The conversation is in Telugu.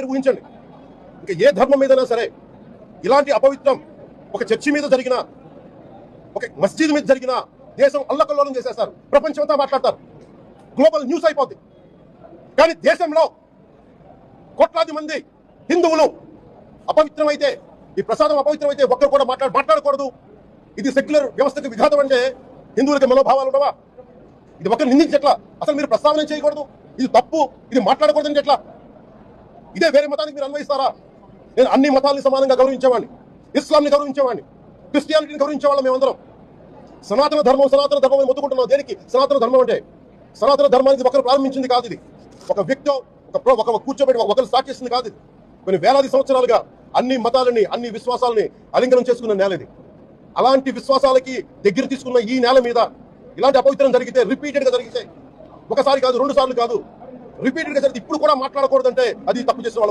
మీరు ఊహించండి. ఇంకా ఏ ధర్మం మీదైనా సరే ఇలాంటి అపవిత్రం ఒక చర్చి మీద జరిగిన ఒక మస్జిద్ మీద జరిగిన దేశం అల్లకల్లోలం చేసేస్తారు. ప్రపంచమంతా మాట్లాడతారు. గ్లోబల్ న్యూస్ అయిపోద్ది. కానీ దేశంలో కోట్లాది మంది హిందువులు అపవిత్రమైతే ఈ ప్రసాదం అపవిత్రమైతే ఒక్కరు కూడా మాట్లాడ మాట్లాడకూడదు. ఇది సెక్యులర్ వ్యవస్థకు విఘాతం అంటే హిందువులకి మనోభావాలు ఉండవా? ఇది ఒకరు నిందించట్లా? అసలు మీరు ప్రస్తావన చేయకూడదు? ఇది తప్పు? ఇది మాట్లాడకూడదని ఎట్లా? ఇదే వేరే మతానికి మీరు అన్వయిస్తారా? నేను అన్ని మతాలని సమానంగా గౌరవించేవాడిని ఇస్లాంని గౌరవించేవాడిని క్రిస్టియానిటీని గౌరవించేవాళ్ళం మేమందరం. సనాతన ధర్మం సనాతన ధర్మం అని మొత్తుకుంటున్నాం. దేనికి? సనాతన ధర్మం అంటే సనాతన ధర్మానికి ఒకరు ప్రారంభించింది కాదు ఇది. ఒక వ్యక్తి ఒక ఒక కూర్చోబెట్టి ఒకరు స్టార్ట్ చేసింది కాదు ఇది. కొన్ని వేలాది సంవత్సరాలుగా అన్ని మతాలని అన్ని విశ్వాసాలని అలింగనం చేసుకున్న నేల ఇది. అలాంటి విశ్వాసాలకి దగ్గర తీసుకున్న ఈ నేల మీద ఇలాంటి అపవిత్రం జరిగితే రిపీటెడ్గా జరిగితే ఒకసారి కాదు రెండు సార్లు కాదు రిపీటెడ్గా జరిగింది ఇప్పుడు కూడా మాట్లాడకూడదంటే అది తప్పు చేసిన వాళ్ళు